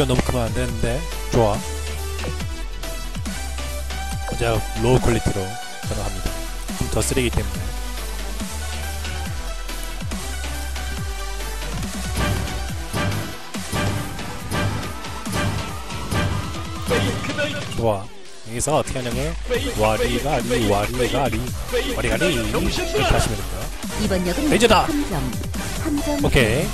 소리가 너무 크면 안 되는데 좋아 가장 로우 퀄리티로 가능합니다 좀 더 쓰레기 때문에 좋아 여기서 어떻게 하냐면 와리가 리 와리가 리 와리가 리 이렇게 하시면 됩니다 이번 역은 레이저다! 3점. 3점. 오케이.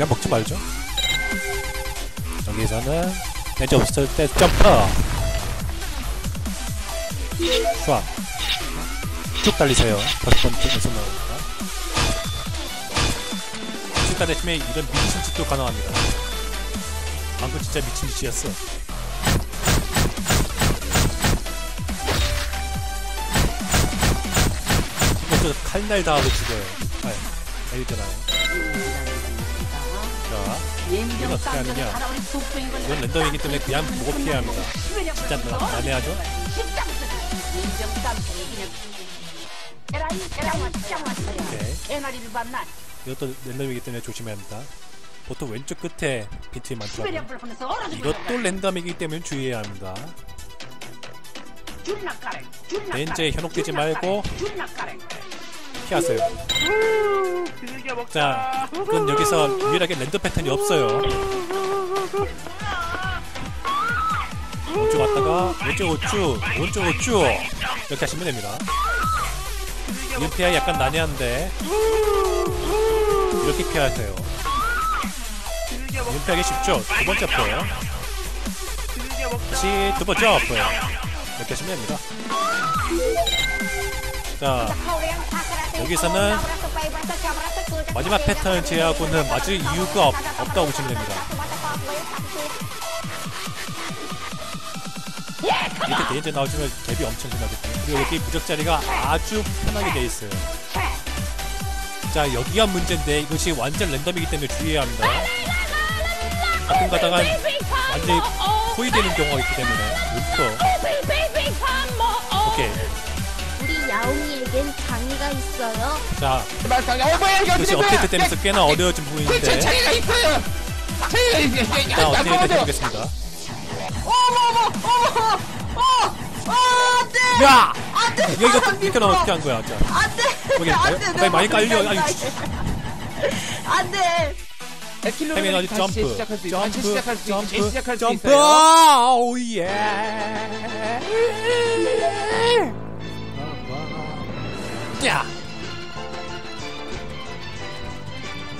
그냥 먹지 말죠. 여기서는 렌즈 없을 때 점프. 좋아. 쭉 달리세요. 다섯 번째 연속 나옵니다. 쭉 달리시면 이런 미친 짓도 가능합니다. 방금 진짜 미친 짓이었어. 이것도 칼날 당하고 죽어요. 아, 알잖아요. 자, 이건 어떻게 하느냐. 이건 랜덤이기 때문에 그냥 보고 피해야 합니다. 진짜 나- 난해하죠? 오케이. 이것도 랜덤이기 때문에 조심해야 합니다. 보통 왼쪽 끝에 비트이 많더라고요. 이것도 랜덤이기 때문에 주의해야 합니다. 렌즈에 현혹되지 말고 피하세요. 자, 이건 여기서 유일하게 랜덤 패턴이 없어요. 오른쪽 왔다가 왼쪽으로 쭉, 오른쪽으로 쭉 이렇게 하시면 됩니다. 피하 약간 난해한데 이렇게 피하세요. 피하기 쉽죠? 두 번째 아파요. 다시 두 번째 아파요. 이렇게 하시면 됩니다. 자, 여기서는 마지막 패턴 제하고는 맞을 이유가 없, 없다고 보시면 됩니다. 이렇게 대인제 나오시면 갭이 엄청 심하거든요. 그리고 여기 부적 자리가 아주 편하게 돼 있어요. 자, 여기가 문제인데 이것이 완전 랜덤이기 때문에 주의해야 합니다. 가끔 가다가 완전히 포위되는 경우가 있기 때문에 여기서 오케이. 우리 야옹이에겐 있어요. 자, 어 어떻게 업데이트 되면서 꽤나 어려워진 부분인데. 제 차이가 있어요. 차이가 있어요. 자, 업데이트 해보겠습니다. 어머 어머 어머 어 안돼! 야! 안돼! 이거 이렇게 나면 어떻게 한 거야? 자, 안돼! 여기 많이 많이 깔려. 아유. 안돼! 태민 어디? 점프, 점프, 시작할 수 있- 점프, 시작할 수 점프. 있어요. 오 예. 야.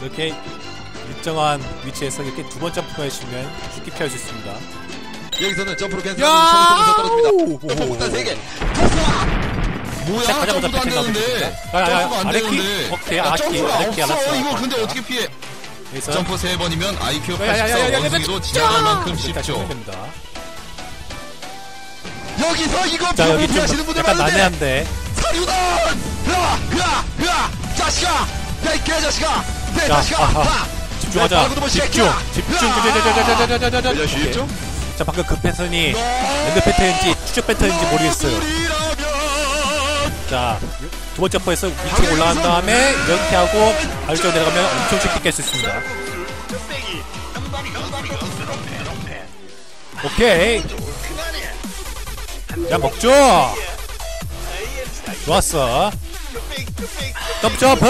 이렇게 일정한 위치에서 이렇게 두 번 점프만 해주시면 쉽게 피할 수 있습니다. 여기서는 점프로 캔슬 떨어집니다. 오! 점프 못한 세 개. 뭐야? 점프가 안 되는데. 아, 아, 아, 점프가 안 키? 되는데. 오케이, 아키, 점프가 없어. 이거 근데 자. 어떻게 피해? 점프 세 번이면 IQ 야야야야야야, 84 원숭이도 지나갈 만큼 쉽죠. 여기서 이거 피하시는 좀 분들 많은데. 사류단! 흐아! 흐아! 흐아! 자식아! 야, 이 개자식아! 내 자, 자식아! 아하. 하! 집중하자 내 발구도 못 집중 시작이야. 집중 으아! 자자자자자자자자자 그냥 쉽죠? 자 방금 그 패턴이 랜드 패턴인지 추적 패턴인지 모르겠어요 자두 번째 포에서 위쪽 올라간 다음에 이렇게 하고 아래쪽 내려가면 엄청 쉽게 깰 수 있습니다 오케이 야 먹죠 좋았어 점프 점프.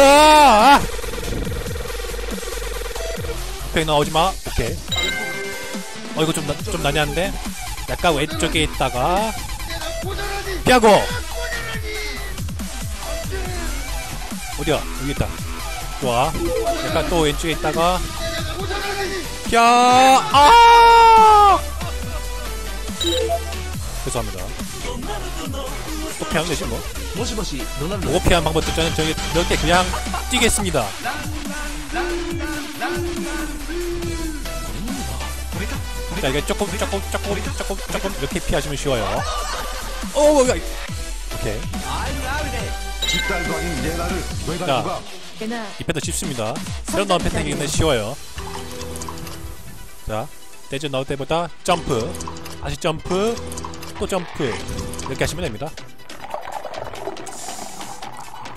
백 나오지 마. 오케이. 어 이거 좀, 나, 좀 난해한데? 약간 왼쪽에 있다가. 피하고. 어디야? 여기 있다. 좋아. 약간 또 왼쪽에 있다가. 피하. 아! 죄송합니다. 또 피하면 되지 뭐 보고 피하는 방법도 저는 저기 이렇게 그냥 뛰겠습니다 자 이게 조금 조금 조금 조금 조금 이렇게 피하시면 쉬워요 오 야, 오케이 자 이 패턴 쉽습니다. 새로 나온 패턴이기 때문에 쉬워요. 자, 대주 나올 때보다 점프, 다시 점프, 또 점프 이렇게 하시면 됩니다.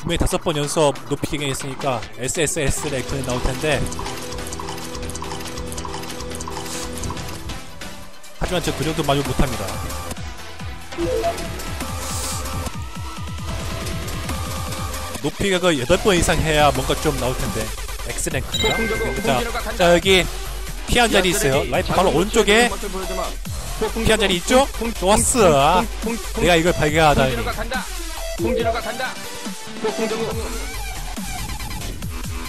분명히 다섯 번 연속 높이 경영했으니까 SSS 랭크는 나올 텐데 하지만 저 그 정도 만족 못합니다. 높이가 그 8번 이상 해야 뭔가 좀 나올 텐데 X 랭크인가? 자, 자 여기 피한 자리 있어요. 라이프 바로 오른쪽에 피한 자리 있죠? 좋았어. 내가 이걸 발견하다니. 홍진호가 간다. 간다.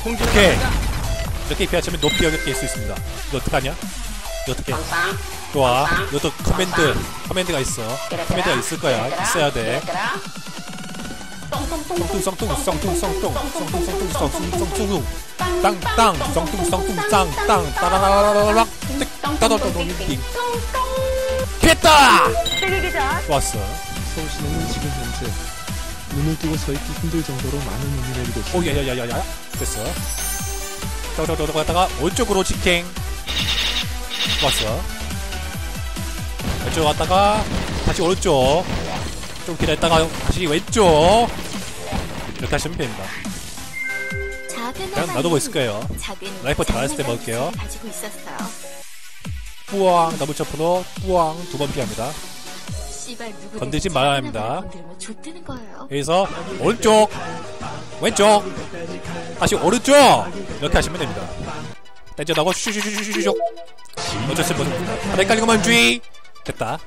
홍진호. 오케이. 간다. 이렇게 피하시면 높이 어렵게 있을 수 있습니다. 이거 어떡하냐? 이거 어떻게? 좋아. 이것도 커맨드, 커맨드가 있어. 커맨드가 있을 거야. 있어야 돼. 썽뚱 썽뚱 썽뚱 썽뚱 썽뚱 썽뚱 썽뚱 썽뚱 땅땅 썽뚱 썽뚱 짱땅 따라라라라락! 좋았어. 서울시내는 지금 현재 눈을 뜨고 서 있기 힘들 정도로 많은 눈이 내리고 있습니다. 오 야야야야야 됐어. 저저저저 갔다가 오른쪽으로 직행. 좋았어. 왼쪽 갔다가 다시 오른쪽. 좀 기다렸다가 다시 왼쪽. 이렇게 하시면 됩니다. 그냥 놔두고 있을 거예요. 작은 라이프 다 했을 때 먹을게요. 뿌왕 더블 점프로 뿌왕 두번 피합니다. 건들지 말아야 합니다. 여기서 오른쪽 왼쪽 다시 오른쪽. 이렇게 하시면 됩니다. 땡겨나고 슈슈슈슈슈슉 어쩔 수. 바닥 깔린 것만 주의. 됐다.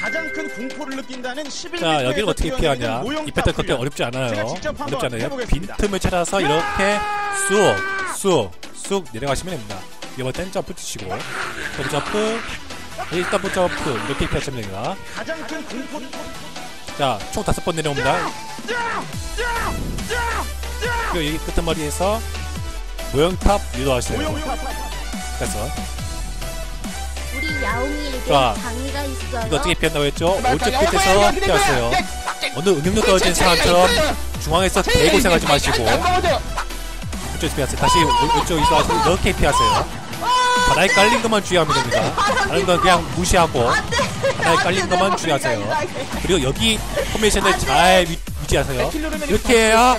가장 큰 공포를 느낀다는 11m 자 여기를 어떻게 피하냐? 이 패턴 그렇게 어렵지 않아요. 어렵지 않아요. 빈틈을 찾아서 이렇게 쑥쑥쑥 내려가시면 됩니다. 이번 땐 점프 치시고 점프 더블 점프 이렇게 피하시면 됩니다. 가장 큰 공포. 자총 다섯 번 내려옵니다. 그리고 여기 끝머리에서 모형탑 유도하세요. 그래서 자. 이거 어떻게 피한다고 했죠? 오른쪽 끝에서 피하세요. 어느 응용력 떨어진 사람처럼 중앙에서 대고생하지 마시고. 이쪽에서 피하세요. 다시 이동하시고 이렇게 피하세요. 바닥에 깔린 것만 주의하면 됩니다. 다른 건 그냥 무시하고 바닥에 깔린 것만 주의하세요. 그리고 여기 포메이션을 잘 위, 유지하세요. 이렇게 해야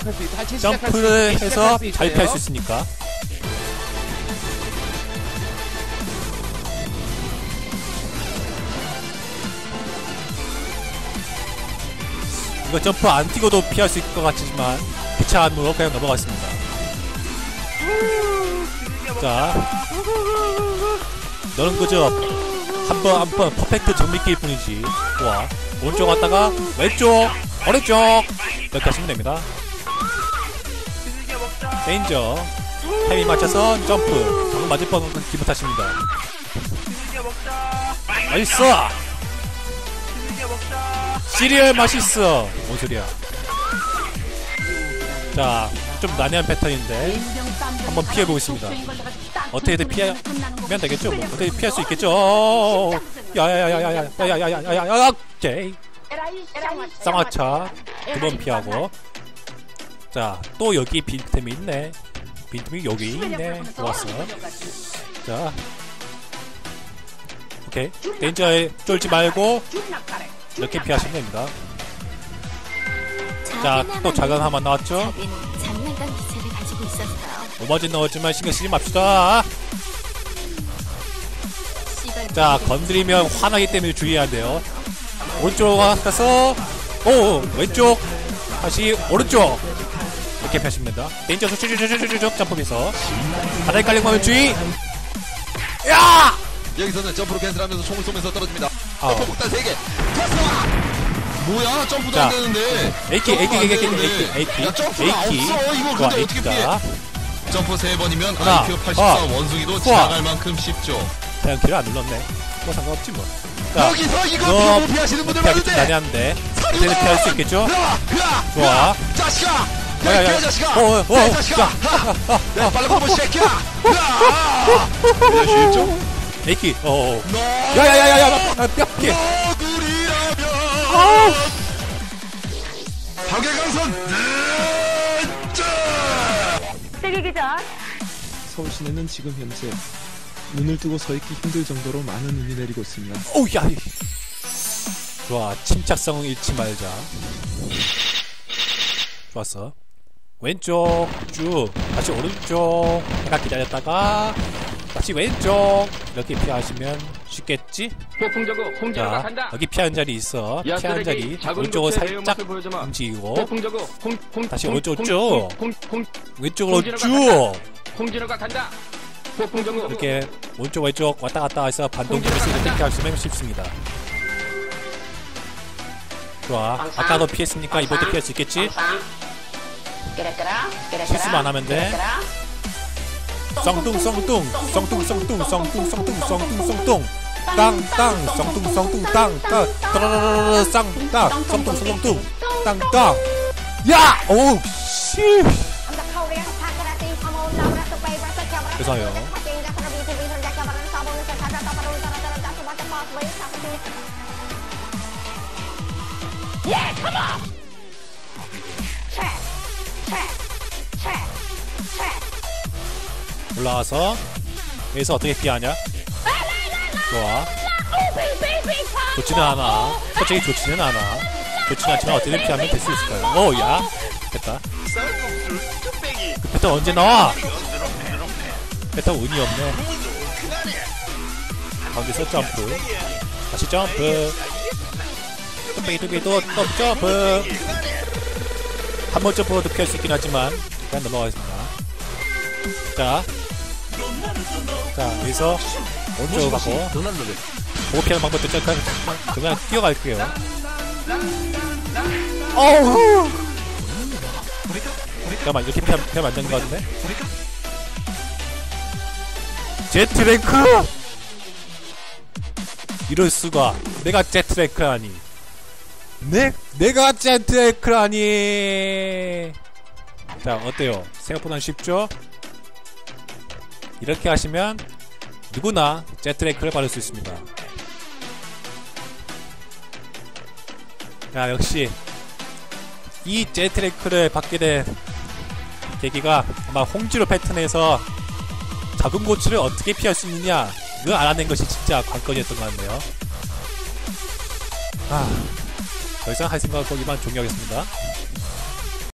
점프를 해서 잘 피할 수 있으니까. 이거 점프 안 뛰고도 피할 수 있을 것 같지만 귀찮음으로 그냥 넘어갔습니다. 자, 너는 그저 한 번 한 번 퍼펙트 정리끼일 뿐이지. 좋아. 오른쪽 갔다가 왼쪽, 오른쪽 이렇게 하시면 됩니다. 데인저. 타이밍 맞춰서 점프. 방금 맞을 뻔한 건 기분 탓입니다. 맛있어. 시리얼 맛있어. 뭔 소리야? 자, 좀 난해한 패턴인데 한번 피해 보겠습니다. 어떻게든 피하면 되겠죠? 뭐 어떻게 피할 수 있겠죠? 야야야야야야야야야야야 오케이. 쌍화차 두 번 피하고 자 또 여기 빈틈이 있네. 빈틈이 여기 있네. 좋았어. 자 오케이 데인저에 쫄지 말고 이렇게 피하시면 됩니다. 자또 자강 한번 나왔죠? 오버진 넣었지만 신경 쓰지 맙시다. 자 건드리면 화나기 때문에 주의해야 돼요. 오른쪽 가서 오 왼쪽 다시 오른쪽 이렇게 됩니다. 데인저 쭉쭉쭉쭉쭉 점프해서 바닥에 깔린 거면 주의. 야! 여기서는 점프로 캔슬하면서 총을 쏘면서 떨어집니다. 아. 점프 폭탄 3개. 뭐야? 점프도 자. 안 되는데. 안 에이키 에이키 되는데. 에이키 야, 점프가 에이키 없어. 이거 근데 어떻게 피해? 점프 3번이면 하나, IQ 84 아, 원숭이도. 지나갈 만큼 쉽죠. 그냥 길을 안 눌렀네. 뭐 상관없지 뭐. 자, 여기서 이거 너 피하시는 분들 많은데. 난해한데 이제는 피할 수 있겠죠? 좋아. 자식아. 야, 야, 야, 야. 자식아. 어, 어, 어, 야, 자식아. 내 빨리 보고 새끼야. 야, 쉽죠? 에이키 너 야야야야 야 뼈게 너구리라면 박예강선 서울 시내는 지금 현재 눈을 뜨고 서 있기 힘들 정도로 많은 눈이 내리고 있습니다. 오야 좋아 침착성 잃지 말자 좋았어. 왼쪽 쭉 다시 오른쪽 잠깐 기다렸다가 다시 왼쪽 이렇게 피하시면 쉽겠지? 폭풍저구 홍진호가 자 간다. 여기 피하는 자리 있어. 피하는 자리 오른쪽으로 살짝. 움직이고 폭풍저구 홍, 홍, 다시 홍, 오른쪽 홍, 쭉. 왼쪽으로 쭉 홍진호가 간다. 폭풍저구 이렇게 오른쪽 왼쪽 왔다 갔다 해서 반동 프레스 이렇게. 하시면 쉽습니다. 좋아. 아까도 피했으니까 이번도 피할 수 있겠지? 실수만 안 하면 돼. 썽뚱 썽뚱 썽뚱 썽뚱 썽뚱 썽뚱 썽뚱 썽뚱 땅땅 썽뚱 썽뚱 땅땅. 따라라라라 쌍땅. 썽뚱 썽뚱 땅땅. 야! 오우 씨. 죄송해요. 올라와서 여기서 어떻게 피하냐? 좋아. 좋지는 않아. 솔직히 좋지는 않아. 좋지는 않지만 어떻게 피하면 될 수 있을 거야 오야. 됐다. 그 패턴 언제 나와? 패턴 운이 없네. 가운데서 점프. 다시 점프. 뚝배기 뚝배기 또또 점프. 한 번 점프로도 피할 수 있긴 하지만 일단 넘어가겠습니다. 자, 자 여기서 오른쪽으로 가고 보고 피하는 방법도 잠깐 그냥 뛰어갈게요. 어우. 잠깐만 이렇게 피하면, 피하면 안 되는 것 같은데? 제트랭크? 이럴 수가. 내가 제트랭크라니. 내, 내가 제트랭크라니. 자 어때요? 생각보다 쉽죠? 이렇게 하시면 누구나 제트랭크를 받을 수 있습니다. 야 역시 이 제트랭크를 받게 된 계기가 아마 홍지로 패턴에서 작은 고추를 어떻게 피할 수 있느냐 그 알아낸 것이 진짜 관건이었던 것 같네요. 아, 더 이상 할 생각 이만 종료하겠습니다.